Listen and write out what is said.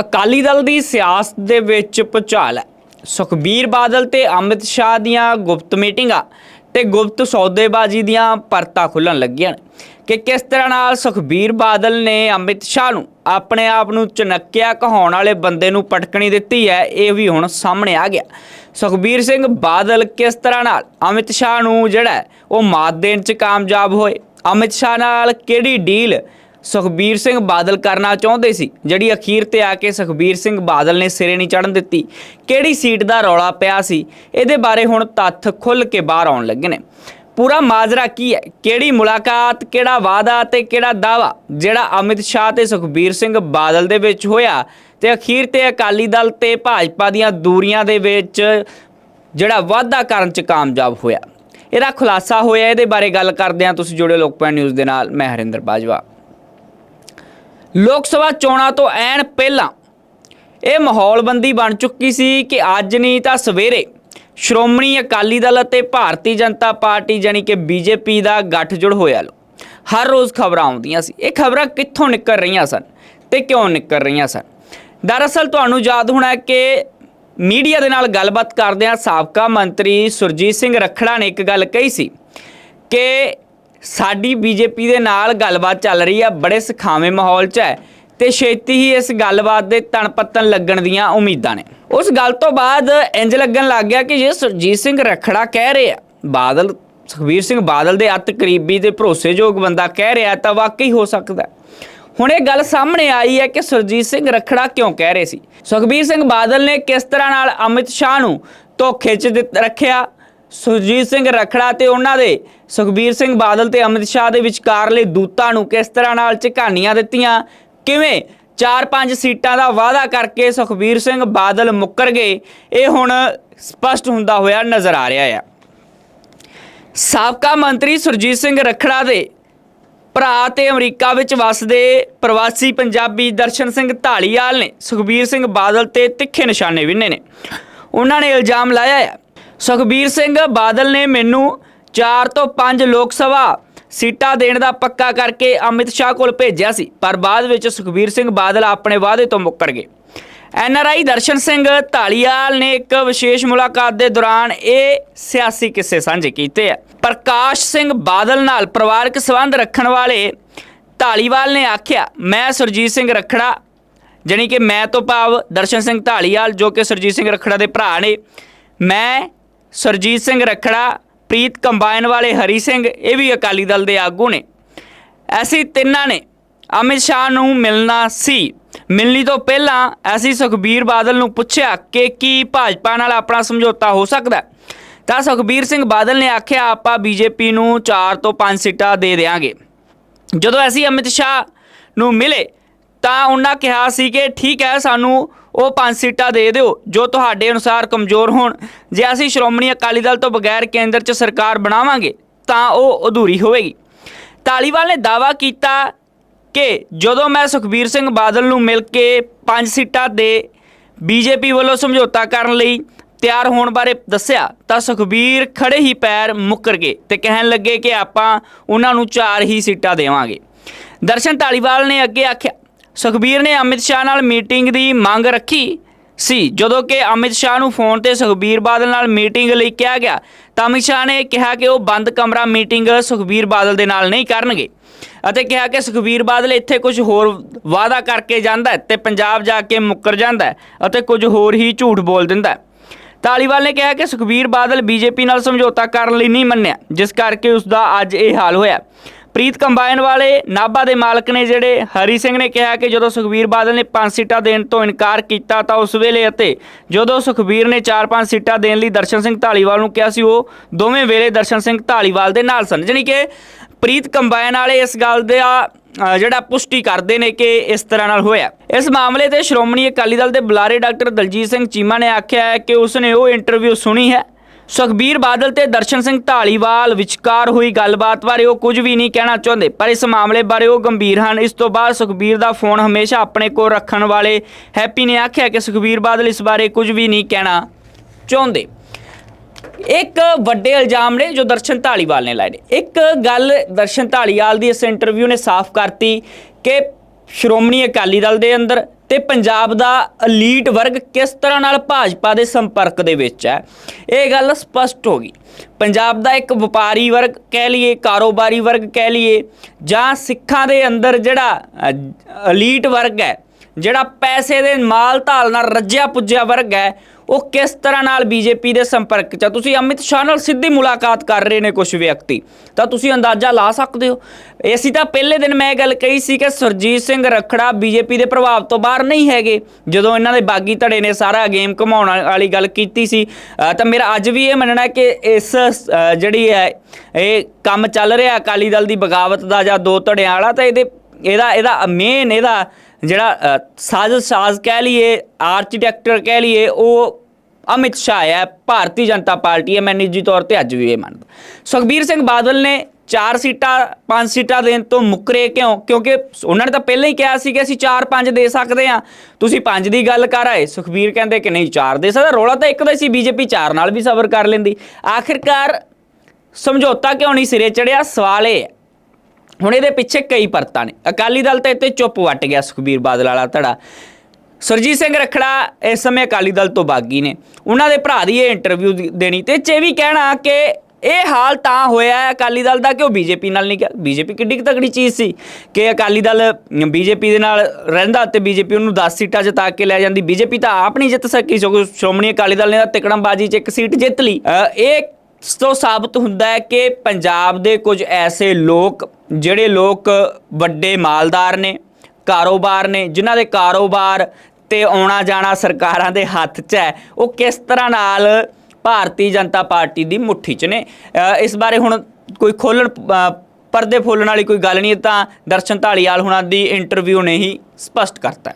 ਅਕਾਲੀ ਦਲ ਦੀ ਸਿਆਸਤ ਦੇ ਵਿੱਚ ਭੁਚਾਲ ਹੈ। ਸੁਖਬੀਰ ਬਾਦਲ ਤੇ ਅਮਿਤ ਸ਼ਾਹ ਦੀਆਂ ਗੁਪਤ ਮੀਟਿੰਗਾਂ ਤੇ ਗੁਪਤ ਸੌਦੇਬਾਜ਼ੀ ਦੀਆਂ ਪਰਤਾਂ ਖੁੱਲਣ ਲੱਗੀਆਂ ਨੇ। ਕਿ ਕਿਸ ਤਰ੍ਹਾਂ ਨਾਲ ਸੁਖਬੀਰ ਬਾਦਲ ਨੇ ਅਮਿਤ ਸ਼ਾਹ ਨੂੰ ਆਪਣੇ ਆਪ ਨੂੰ ਚਨੱਕਿਆ ਕਹਾਉਣ ਵਾਲੇ ਬੰਦੇ ਨੂੰ ਪਟਕਣੀ ਦਿੱਤੀ ਹੈ, ਇਹ ਵੀ ਹੁਣ ਸਾਹਮਣੇ ਆ ਗਿਆ। ਸੁਖਬੀਰ ਸਿੰਘ ਬਾਦਲ ਕਿਸ ਤਰ੍ਹਾਂ ਨਾਲ ਅਮਿਤ ਸ਼ਾਹ ਨੂੰ ਜਿਹੜਾ ਉਹ ਮਾਤ ਦੇਣ 'ਚ ਕਾਮਯਾਬ ਹੋਏ? ਅਮਿਤ ਸ਼ਾਹ ਨਾਲ ਕਿਹੜੀ ਡੀਲ ਸੁਖਬੀਰ ਸਿੰਘ ਬਾਦਲ ਕਰਨਾ ਚਾਹੁੰਦੇ ਸੀ, ਜਿਹੜੀ ਅਖੀਰ ਤੇ ਆ ਕੇ ਸੁਖਬੀਰ ਸਿੰਘ ਬਾਦਲ ਨੇ ਸਿਰੇ ਨਹੀਂ ਚੜਨ ਦਿੱਤੀ। ਕਿਹੜੀ ਸੀਟ ਦਾ ਰੌਲਾ ਪਿਆ ਸੀ, ਇਹਦੇ ਬਾਰੇ ਹੁਣ ਤੱਥ ਖੁੱਲ ਕੇ ਬਾਹਰ ਆਉਣ ਲੱਗੇ ਨੇ। ਪੂਰਾ ਮਾਜਰਾ ਕੀ ਹੈ? ਕਿਹੜੀ ਮੁਲਾਕਾਤ, ਕਿਹੜਾ ਵਾਅਦਾ ਤੇ ਕਿਹੜਾ ਦਾਵਾ ਜਿਹੜਾ ਅਮਿਤ ਸ਼ਾਹ ਤੇ ਸੁਖਬੀਰ ਸਿੰਘ ਬਾਦਲ ਦੇ ਵਿੱਚ ਹੋਇਆ ਤੇ ਅਖੀਰ ਤੇ ਅਕਾਲੀ ਦਲ ਤੇ ਭਾਜਪਾ ਦੀਆਂ ਦੂਰੀਆਂ ਦੇ ਵਿੱਚ ਜਿਹੜਾ ਵਾਅਦਾ ਕਰਨ ਚ ਕਾਮਯਾਬ ਹੋਇਆ। ਇਹਦਾ ਖੁਲਾਸਾ ਹੋਇਆ, ਇਹਦੇ ਬਾਰੇ ਗੱਲ ਕਰਦੇ ਹਾਂ। ਤੁਸੀਂ ਜੁੜੇ ਲੋਕਪਾਲ ਨਿਊਜ਼ ਦੇ ਨਾਲ, ਮੈਂ ਹਰਿੰਦਰ ਬਾਜਵਾ। ਲੋਕ ਸਭਾ ਚੋਣਾਂ ਤੋਂ ਐਨ ਪਹਿਲਾਂ ਇਹ ਮਾਹੌਲਬੰਦੀ ਬਣ ਚੁੱਕੀ ਸੀ ਕਿ ਅੱਜ ਨਹੀਂ ਤਾਂ ਸਵੇਰੇ ਸ਼੍ਰੋਮਣੀ ਅਕਾਲੀ ਦਲ ਅਤੇ ਭਾਰਤੀ ਜਨਤਾ ਪਾਰਟੀ ਜਾਨੀ ਕਿ ਬੀਜੇਪੀ ਦਾ ਗੱਠਜੋੜ ਹੋਇਆ ਲੋ। ਹਰ ਰੋਜ਼ ਖਬਰਾਂ ਆਉਂਦੀਆਂ ਸੀ। ਇਹ ਖਬਰਾਂ ਕਿੱਥੋਂ ਨਿਕਲ ਰਹੀਆਂ ਸਨ ਤੇ ਕਿਉਂ ਨਿਕਲ ਰਹੀਆਂ ਸਨ? ਦਰਅਸਲ ਤੁਹਾਨੂੰ ਯਾਦ ਹੋਣਾ ਕਿ ਮੀਡੀਆ ਦੇ ਨਾਲ ਗੱਲਬਾਤ ਕਰਦਿਆਂ ਸਾਬਕਾ ਮੰਤਰੀ ਸੁਰਜੀਤ ਸਿੰਘ ਰੱਖੜਾ ਨੇ ਇੱਕ ਗੱਲ ਕਹੀ ਸੀ ਕਿ ਸਾਡੀ ਬੀਜੇਪੀ ਦੇ ਨਾਲ ਗੱਲਬਾਤ ਚੱਲ ਰਹੀ ਆ, ਬੜੇ ਸਖਾਵੇਂ ਮਾਹੌਲ 'ਚ ਹੈ ਤੇ ਛੇਤੀ ਹੀ ਇਸ ਗੱਲਬਾਤ ਦੇ ਤਣ ਪੱਤਣ ਲੱਗਣ ਦੀਆਂ ਉਮੀਦਾਂ ਨੇ। ਉਸ ਗੱਲ ਤੋਂ ਬਾਅਦ ਇੰਜ ਲੱਗਣ ਲੱਗ ਗਿਆ ਕਿ ਜੇ ਸੁਰਜੀਤ ਸਿੰਘ ਰੱਖੜਾ ਕਹਿ ਰਹੇ ਆ ਬਾਦਲ, ਸੁਖਬੀਰ ਸਿੰਘ ਬਾਦਲ ਦੇ ਅਤ ਕਰੀਬੀ ਤੇ ਭਰੋਸੇਯੋਗ ਬੰਦਾ ਕਹਿ ਰਿਹਾ ਤਾਂ ਵਾਕਈ ਹੋ ਸਕਦਾ ਹੁਣ ਇਹ ਗੱਲ ਸਾਹਮਣੇ ਆਈ ਹੈ ਕਿ ਸੁਰਜੀਤ ਸਿੰਘ ਰੱਖੜਾ ਕਿਉਂ ਕਹਿ ਰਹੇ ਸੀ? ਸੁਖਬੀਰ ਸਿੰਘ ਬਾਦਲ ਨੇ ਕਿਸ ਤਰ੍ਹਾਂ ਨਾਲ ਅਮਿਤ ਸ਼ਾਹ ਨੂੰ ਧੋਖੇ 'ਚ ਦਿੱਤ- ਰੱਖਿਆ? ਸੁਰਜੀਤ ਸਿੰਘ ਰੱਖੜਾ ਤੇ ਉਹਨਾਂ ਦੇ ਸੁਖਬੀਰ ਸਿੰਘ ਬਾਦਲ ਤੇ ਅਮਿਤ ਸ਼ਾਹ ਦੇ ਵਿਚਕਾਰਲੇ ਦੂਤਾਂ ਨੂੰ ਕਿਸ ਤਰ੍ਹਾਂ ਨਾਲ ਝਕਾਨੀਆਂ ਦਿੱਤੀਆਂ? ਕਿਵੇਂ 4-5 ਸੀਟਾਂ ਦਾ ਵਾਅਦਾ ਕਰਕੇ ਸੁਖਬੀਰ ਸਿੰਘ ਬਾਦਲ ਮੁੱਕਰ ਗਏ? ਇਹ ਹੁਣ ਸਪਸ਼ਟ ਹੁੰਦਾ ਹੋਇਆ ਨਜ਼ਰ ਆ ਰਿਹਾ ਹੈ ਸਾਬਕਾ ਮੰਤਰੀ ਸੁਰਜੀਤ ਸਿੰਘ ਰੱਖੜਾ ਦੇ ਭਰਾ ਤੇ ਅਮਰੀਕਾ ਵਿੱਚ ਵਸਦੇ ਪ੍ਰਵਾਸੀ ਪੰਜਾਬੀ ਦਰਸ਼ਨ ਸਿੰਘ ਢਾਲੀਵਾਲ ਨੇ ਸੁਖਬੀਰ ਸਿੰਘ ਬਾਦਲ ਤੇ ਤਿੱਖੇ ਨਿਸ਼ਾਨੇ ਵਿੰਨੇ ਨੇ। ਉਹਨਾਂ ਨੇ ਇਲਜ਼ਾਮ ਲਾਇਆ ਹੈ ਸੁਖਬੀਰ ਸਿੰਘ ਬਾਦਲ ਨੇ ਮੈਨੂੰ 4 ਤੋਂ 5 ਲੋਕ ਸਭਾ ਸੀਟਾਂ ਦੇਣ ਦਾ ਪੱਕਾ ਕਰਕੇ ਅਮਿਤ ਸ਼ਾਹ ਕੋਲ ਭੇਜਿਆ ਸੀ, ਪਰ ਬਾਅਦ ਵਿੱਚ ਸੁਖਬੀਰ ਸਿੰਘ ਬਾਦਲ ਆਪਣੇ ਵਾਅਦੇ ਤੋਂ ਮੁੱਕਰ ਗਏ। ਐਨਆਰਆਈ ਦਰਸ਼ਨ ਸਿੰਘ ਢਾਲੀਵਾਲ ਨੇ ਇੱਕ ਵਿਸ਼ੇਸ਼ ਮੁਲਾਕਾਤ ਦੇ ਦੌਰਾਨ ਇਹ ਸਿਆਸੀ ਕਿੱਸੇ ਸਾਂਝੇ ਕੀਤੇ ਆ। ਪ੍ਰਕਾਸ਼ ਸਿੰਘ ਬਾਦਲ ਨਾਲ ਪਰਿਵਾਰਕ ਸੰਬੰਧ ਰੱਖਣ ਵਾਲੇ ਢਾਲੀਵਾਲ ਨੇ ਆਖਿਆ, ਮੈਂ ਸੁਰਜੀਤ ਸਿੰਘ ਰੱਖੜਾ, ਜਾਣੀ ਕਿ ਮੈਂ ਤੋਂ ਭਾਵ ਦਰਸ਼ਨ ਸਿੰਘ ਢਾਲੀਵਾਲ ਜੋ ਕਿ ਸੁਰਜੀਤ ਸਿੰਘ ਰੱਖੜਾ ਦੇ ਭਰਾ ਨੇ, ਮੈਂ ਸੁਰਜੀਤ ਸਿੰਘ ਰੱਖੜਾ, ਪ੍ਰੀਤ ਕੰਬਾਈਨ ਵਾਲੇ ਹਰੀ ਸਿੰਘ, ਇਹ ਵੀ ਅਕਾਲੀ ਦਲ ਦੇ ਆਗੂ ਨੇ। ਐਸੀ ਤਿੰਨਾਂ ਨੇ ਅਮਿਤ ਸ਼ਾਹ ਨੂੰ ਮਿਲਣਾ ਸੀ। ਮਿਲਣੀ ਤੋਂ ਪਹਿਲਾਂ ਅਸੀਂ ਸੁਖਬੀਰ ਬਾਦਲ ਨੂੰ ਪੁੱਛਿਆ ਕਿ ਕੀ ਭਾਜਪਾ ਨਾਲ ਆਪਣਾ ਸਮਝੌਤਾ ਹੋ ਸਕਦਾ ਤਾਂ ਸੁਖਬੀਰ ਸਿੰਘ ਬਾਦਲ ਨੇ ਆਖਿਆ, ਆਪਾਂ ਬੀਜੇਪੀ ਨੂੰ 4 ਤੋਂ 5 ਸੀਟਾਂ ਦੇ ਦੇਵਾਂਗੇ ਜਦੋਂ ਅਸੀਂ ਅਮਿਤ ਸ਼ਾਹ ਨੂੰ ਮਿਲੇ ਤਾਂ ਉਹਨਾਂ ਕਿਹਾ ਸੀ ਕਿ ਠੀਕ ਹੈ, ਸਾਨੂੰ ਉਹ ਪੰਜ ਸੀਟਾਂ ਦੇ ਦਿਓ, ਜੋ ਤੁਹਾਡੇ ਅਨੁਸਾਰ ਕਮਜ਼ੋਰ ਹੋਣ। ਜੇ ਅਸੀਂ ਸ਼੍ਰੋਮਣੀ ਅਕਾਲੀ ਦਲ ਤੋਂ ਬਗੈਰ ਕੇਂਦਰ 'ਚ ਸਰਕਾਰ ਬਣਾਵਾਂਗੇ, ਤਾਂ ਉਹ ਅਧੂਰੀ ਹੋਵੇਗੀ। ਧਾਲੀਵਾਲ ਨੇ ਦਾਅਵਾ ਕੀਤਾ ਕਿ ਜਦੋਂ ਮੈਂ ਸੁਖਬੀਰ ਸਿੰਘ ਬਾਦਲ ਨੂੰ ਮਿਲ ਕੇ ਪੰਜ ਸੀਟਾਂ ਦੇ ਬੀਜੇਪੀ ਵੱਲੋਂ ਸਮਝੌਤਾ ਕਰਨ ਲਈ ਤਿਆਰ ਹੋਣ ਬਾਰੇ ਦੱਸਿਆ, ਤਾਂ ਸੁਖਬੀਰ ਖੜੇ ਹੀ ਪੈਰ ਮੁੱਕਰ ਗਏ ਤੇ ਕਹਿਣ ਲੱਗੇ ਕਿ ਆਪਾਂ ਉਹਨਾਂ ਨੂੰ ਚਾਰ ਹੀ ਸੀਟਾਂ ਦੇਵਾਂਗੇ। ਦਰਸ਼ਨ ਧਾਲੀਵਾਲ ਨੇ ਅੱਗੇ ਆਖਿਆ ਸੁਖਬੀਰ ਨੇ ਅਮਿਤ ਸ਼ਾਹ ਨਾਲ ਮੀਟਿੰਗ ਦੀ ਮੰਗ ਰੱਖੀ ਸੀ। ਜਦੋਂ ਕਿ ਅਮਿਤ ਸ਼ਾਹ ਨੂੰ ਫੋਨ ਤੇ ਸੁਖਬੀਰ ਬਾਦਲ ਨਾਲ ਮੀਟਿੰਗ ਲਈ ਕਿਹਾ ਗਿਆ, ਤਾਂ ਅਮਿਤ ਸ਼ਾਹ ਨੇ ਕਿਹਾ ਕਿ ਉਹ ਬੰਦ ਕਮਰਾ ਮੀਟਿੰਗ ਸੁਖਬੀਰ ਬਾਦਲ ਦੇ ਨਾਲ ਨਹੀਂ ਕਰਨਗੇ ਅਤੇ ਕਿਹਾ ਕਿ ਸੁਖਬੀਰ ਬਾਦਲ ਇੱਥੇ ਕੁਝ ਹੋਰ ਵਾਅਦਾ ਕਰਕੇ ਜਾਂਦਾ ਹੈ ਤੇ ਪੰਜਾਬ ਜਾ ਕੇ ਮੁੱਕਰ ਜਾਂਦਾ ਅਤੇ ਕੁਝ ਹੋਰ ਹੀ ਝੂਠ ਬੋਲ ਦਿੰਦਾ ਹੈ। ਤਾਲੀਵਾਲ ਨੇ ਕਿਹਾ ਕਿ ਸੁਖਬੀਰ ਬਾਦਲ ਬੀਜੇਪੀ ਨਾਲ ਸਮਝੌਤਾ ਕਰਨ ਲਈ ਨਹੀਂ ਮੰਨਿਆ, ਜਿਸ ਕਰਕੇ ਉਸ ਦਾ ਅੱਜ ਇਹ ਹਾਲ ਹੋਇਆ। ਪ੍ਰੀਤ ਕੰਬਾਈਨ ਵਾਲੇ ਨਾਭਾ ਦੇ ਮਾਲਕ ਨੇ ਜਿਹੜੇ ਹਰੀ ਸਿੰਘ ਨੇ ਕਿਹਾ ਕਿ ਜਦੋਂ ਸੁਖਬੀਰ ਬਾਦਲ ਨੇ 5 ਸੀਟਾਂ ਦੇਣ ਤੋਂ ਇਨਕਾਰ ਕੀਤਾ ਤਾਂ ਉਸ ਵੇਲੇ ਅਤੇ ਜਦੋਂ ਸੁਖਬੀਰ ਨੇ 4-5 ਸੀਟਾਂ ਦੇਣ ਲਈ ਦਰਸ਼ਨ ਸਿੰਘ ਢਾਲੀਵਾਲ ਨੂੰ ਕਿਹਾ ਸੀ ਉਹ ਦੋਵੇਂ ਵੇਲੇ ਦਰਸ਼ਨ ਸਿੰਘ ਢਾਲੀਵਾਲ ਦੇ ਨਾਲ ਸਨ। ਜਾਣੀ ਕਿ ਪ੍ਰੀਤ ਕੰਬਾਈਨ ਵਾਲੇ ਇਸ ਗੱਲ ਦਾ ਅ, ਜਿਹੜਾ ਪੁਸ਼ਟੀ ਕਰਦੇ ਨੇ ਕਿ ਇਸ ਤਰ੍ਹਾਂ ਨਾਲ ਹੋਇਆ। ਇਸ ਮਾਮਲੇ ਤੇ ਸ਼੍ਰੋਮਣੀ ਅਕਾਲੀ ਦਲ ਦੇ ਬੁਲਾਰੇ ਡਾਕਟਰ ਦਲਜੀਤ ਸਿੰਘ ਚੀਮਾ ਨੇ ਆਖਿਆ ਹੈ ਕਿ ਉਸਨੇ ਉਹ ਇੰਟਰਵਿਊ ਸੁਣੀ ਹੈ। ਸੁਖਬੀਰ ਬਾਦਲ ਤੇ ਦਰਸ਼ਨ ਸਿੰਘ ਢਾਲੀਵਾਲ ਵਿਚਕਾਰ ਹੋਈ ਗੱਲਬਾਤ ਬਾਰੇ ਉਹ ਕੁਝ ਵੀ ਨਹੀਂ ਕਹਿਣਾ ਚਾਹੁੰਦੇ, ਪਰ ਇਸ ਮਾਮਲੇ ਬਾਰੇ ਉਹ ਗੰਭੀਰ ਹਨ। ਇਸ ਤੋਂ ਬਾਅਦ ਸੁਖਬੀਰ ਦਾ ਫੋਨ ਹਮੇਸ਼ਾ ਆਪਣੇ ਕੋਲ ਰੱਖਣ ਵਾਲੇ ਹੈਪੀ ਨੇ ਆਖਿਆ ਕਿ ਸੁਖਬੀਰ ਬਾਦਲ ਇਸ ਬਾਰੇ ਕੁਝ ਵੀ ਨਹੀਂ ਕਹਿਣਾ ਚਾਹੁੰਦੇ। ਇੱਕ ਵੱਡੇ ਇਲਜ਼ਾਮ ਨੇ ਜੋ ਦਰਸ਼ਨ ਢਾਲੀਵਾਲ ਨੇ ਲਾਏ ਨੇ। ਇੱਕ ਗੱਲ ਦਰਸ਼ਨ ਢਾਲੀਵਾਲ ਦੀ ਇਸ ਇੰਟਰਵਿਊ ਨੇ ਸਾਫ਼ ਕਰਤੀ ਕਿ ਸ਼੍ਰੋਮਣੀ ਅਕਾਲੀ ਦਲ ਦੇ ਅੰਦਰ ਤੇ ਪੰਜਾਬ ਦਾ ਅਲੀਟ ਵਰਗ ਕਿਸ ਤਰ੍ਹਾਂ ਨਾਲ ਭਾਜਪਾ ਦੇ ਸੰਪਰਕ ਦੇ ਵਿੱਚ ਹੈ? ਇਹ ਗੱਲ ਸਪਸ਼ਟ ਹੋ ਗਈ। ਪੰਜਾਬ ਦਾ ਇੱਕ ਵਪਾਰੀ ਵਰਗ ਕਹਿ ਲਈਏ ਕਾਰੋਬਾਰੀ ਵਰਗ ਕਹਿ ਲਈਏ ਜਾਂ ਸਿੱਖਾਂ ਦੇ ਅੰਦਰ ਜਿਹੜਾ ਅ, ਅਲੀਟ ਵਰਗ ਹੈ ਜਿਹੜਾ ਪੈਸੇ ਦੇ ਮਾਲ ਧਾਲ ਨਾਲ ਰੱਜਿਆ ਪੁੱਜਿਆ ਵਰਗ ਹੈ, ਉਹ ਕਿਸ ਤਰ੍ਹਾਂ ਨਾਲ ਬੀਜੇਪੀ ਦੇ ਸੰਪਰਕ 'ਚ ਤੁਸੀਂ ਅਮਿਤ ਸ਼ਾਹ ਨਾਲ ਸਿੱਧੀ ਮੁਲਾਕਾਤ ਕਰ ਰਹੇ ਨੇ ਕੁਝ ਵਿਅਕਤੀ। ਤਾਂ ਤੁਸੀਂ ਅੰਦਾਜ਼ਾ ਲਾ ਸਕਦੇ ਹੋ? ਅਸੀਂ ਤਾਂ ਪਹਿਲੇ ਦਿਨ ਮੈਂ ਇਹ ਗੱਲ ਕਹੀ ਸੀ ਕਿ ਸਰਜੀਤ ਸਿੰਘ ਰਖੜਾ ਬੀਜੇਪੀ ਦੇ ਪ੍ਰਭਾਵ ਤੋਂ ਬਾਹਰ ਨਹੀਂ ਹੈਗੇ। ਜਦੋਂ ਇਹਨਾਂ ਦੇ ਬਾਗੀ ਧੜੇ ਨੇ ਸਾਰਾ ਗੇਮ ਘਮਾਉਣ ਵਾਲੀ ਗੱਲ ਕੀਤੀ ਸੀ ਤਾਂ ਮੇਰਾ ਅੱਜ ਵੀ ਇਹ ਮੰਨਣਾ ਕਿ ਇਸ ਜਿਹੜੀ ਹੈ, ਇਹ ਕੰਮ ਚੱਲ ਰਿਹਾ ਅਕਾਲੀ ਦਲ ਦੀ ਬਗਾਵਤ ਦਾ ਜਾਂ ਦੋ ਧੜਿਆਂ ਵਾਲਾ, ਤਾਂ ਇਹਦੇ ਇਹਦਾ ਇਹਦਾ ਮੇਨ ਇਹਦਾ ਜਿਹੜਾ ਅ, ਸਾਜ਼ ਕਹਿ ਲਈਏ ਆਰਕੀਟੈਕਟਰ ਕਹਿ ਲਈਏ ਉਹ ਅਮਿਤ ਸ਼ਾਹ ਹੈ ਭਾਰਤੀ ਜਨਤਾ ਪਾਰਟੀ ਹੈ ਮੈਂ ਨਿੱਜੀ ਤੌਰ ਤੇ ਅੱਜ ਵੀ ਇਹ ਮੰਨਦਾ। ਸੁਖਬੀਰ ਸਿੰਘ ਬਾਦਲ ਨੇ ਚਾਰ ਸੀਟਾਂ ਪੰਜ ਸੀਟਾਂ ਦੇਣ ਤੋਂ ਮੁੱਕਰੇ ਕਿਉਂ? ਕਿਉਂਕਿ ਉਹਨਾਂ ਨੇ ਤਾਂ ਪਹਿਲਾਂ ਹੀ ਕਿਹਾ ਸੀ ਕਿ ਅਸੀਂ ਚਾਰ ਪੰਜ ਦੇ ਸਕਦੇ ਹਾਂ। ਤੁਸੀਂ ਪੰਜ ਦੀ ਗੱਲ ਕਰ ਆਏ ਸੁਖਬੀਰ ਕਹਿੰਦੇ ਕਿ ਨਹੀਂ ਚਾਰ ਦੇ ਸਕਦਾ ਰੋਲਾ ਤਾਂ ਇੱਕ ਦਾ ਹੀ ਸੀ ਬੀਜੇਪੀ ਚਾਰ ਨਾਲ ਵੀ ਸਬਰ ਕਰ ਲੈਂਦੀ। ਆਖਿਰਕਾਰ ਸਮਝੌਤਾ ਕਿਉਂ ਨਹੀਂ ਸਿਰੇ ਚੜਿਆ? ਸਵਾਲ ਇਹ ਹੈ। ਹੁਣ ਇਹਦੇ ਪਿੱਛੇ ਕਈ ਪਰਤਾਂ ਨੇ। ਅਕਾਲੀ ਦਲ ਤਾਂ ਇੱਥੇ ਚੁੱਪ ਵੱਟ ਗਿਆ, ਸੁਖਬੀਰ ਬਾਦਲ ਵਾਲਾ ਧੜਾ। ਸਰਜੀਤ ਸਿੰਘ ਰਖੜਾ ਇਸ ਸਮੇਂ ਅਕਾਲੀ ਦਲ ਤੋਂ ਬਾਗੀ ਨੇ। ਉਹਨਾਂ ਦੇ ਭਰਾ ਦੀ ਇਹ ਇੰਟਰਵਿਊ ਦੇਣੀ ਤੇ ਚ ਇਹ ਵੀ ਕਹਿਣਾ ਕਿ ਇਹ ਹਾਲ ਤਾਂ ਹੋਇਆ ਹੈ ਅਕਾਲੀ ਦਲ ਦਾ ਕਿ ਉਹ ਬੀਜੇਪੀ ਨਾਲ ਨਹੀਂ ਗਿਆ। ਬੀਜੇਪੀ ਕਿੱਡੀ ਕੁ ਤਗੜੀ ਚੀਜ਼ ਸੀ ਕਿ ਅਕਾਲੀ ਦਲ ਬੀਜੇਪੀ ਦੇ ਨਾਲ ਰਹਿੰਦਾ ਤੇ ਬੀਜੇਪੀ ਉਹਨੂੰ 10 ਸੀਟਾਂ ਜਿਤਾ ਕੇ ਲੈ ਜਾਂਦੀ। ਬੀਜੇਪੀ ਤਾਂ ਆਪ ਨਹੀਂ ਜਿੱਤ ਸਕੀ। ਸਗੋਂ ਸ਼੍ਰੋਮਣੀ ਅਕਾਲੀ ਦਲ ਨੇ ਤਾਂ ਤਿਕੜਮਬਾਜ਼ੀ 'ਚ ਇੱਕ ਸੀਟ ਜਿੱਤ ਲਈ। ਇਹ ਸੋ ਸਾਬਤ ਹੁੰਦਾ ਹੈ ਕਿ ਪੰਜਾਬ ਦੇ ਕੁਝ ਐਸੇ ਲੋਕ, ਜਿਹੜੇ ਲੋਕ ਵੱਡੇ ਮਾਲਦਾਰ ਨੇ, ਕਾਰੋਬਾਰ ਨੇ, ਜਿਨ੍ਹਾਂ ਦੇ ਕਾਰੋਬਾਰ ਤੇ ਆਉਣਾ ਜਾਣਾ ਸਰਕਾਰਾਂ ਦੇ ਹੱਥ 'ਚ ਹੈ, ਉਹ ਕਿਸ ਤਰ੍ਹਾਂ ਨਾਲ ਭਾਰਤੀ ਜਨਤਾ ਪਾਰਟੀ ਦੀ ਮੁੱਠੀ 'ਚ ਨੇ? ਇਸ ਬਾਰੇ ਹੁਣ ਕੋਈ ਖੋਲਣ ਪਰਦੇ ਫੋਲਣ ਵਾਲੀ ਕੋਈ ਗੱਲ ਨਹੀਂ ਤਾਂ ਦਰਸ਼ਨ ਢਾਲੀਵਾਲ ਹੁਣਾਂ ਦੀ ਇੰਟਰਵਿਊ ਨੇ ਹੀ ਸਪਸ਼ਟ ਕਰਤਾ